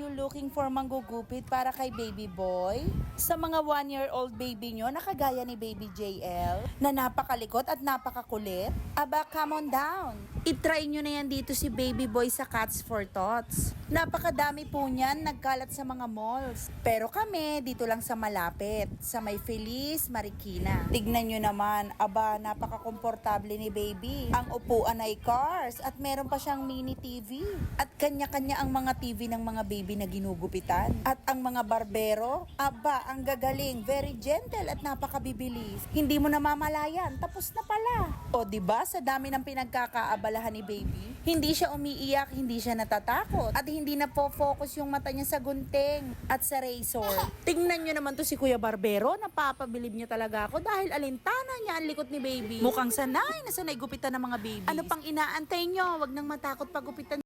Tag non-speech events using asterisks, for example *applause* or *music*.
looking for manggugupit para kay baby boy? Sa mga one-year-old baby nyo na kagaya ni baby JL, na napakalikot at napakakulit? Aba, come on down. I-try nyo na yan dito si baby boy sa Cats for Tots. Napakadami po niyan nagkalat sa mga malls. Pero kami, dito lang sa malapit, sa may Feliz, Marikina. Tignan nyo naman, aba, napaka-komportable ni baby. Ang upuan ay cars at meron pa siyang mini TV. At kanya-kanya ang mga TV ng mga baby na ginugupitan. At ang mga barbero, aba, ang gagaling, very gentle at napakabibilis. Hindi mo namamalayan, tapos na pala. O, di ba sa dami ng pinagkakaabalahan ni baby, hindi siya umiiyak, hindi siya natatakot, at hindi na po focus yung mata niya sa gunting at sa razor. *laughs* Tingnan nyo naman to si Kuya Barbero, napapabilib niya talaga ako dahil alintana niya ang likot ni baby. Mukhang sanay na sanay gupitan ng mga baby. Ano pang inaantay nyo? Wag nang matakot pag gupitan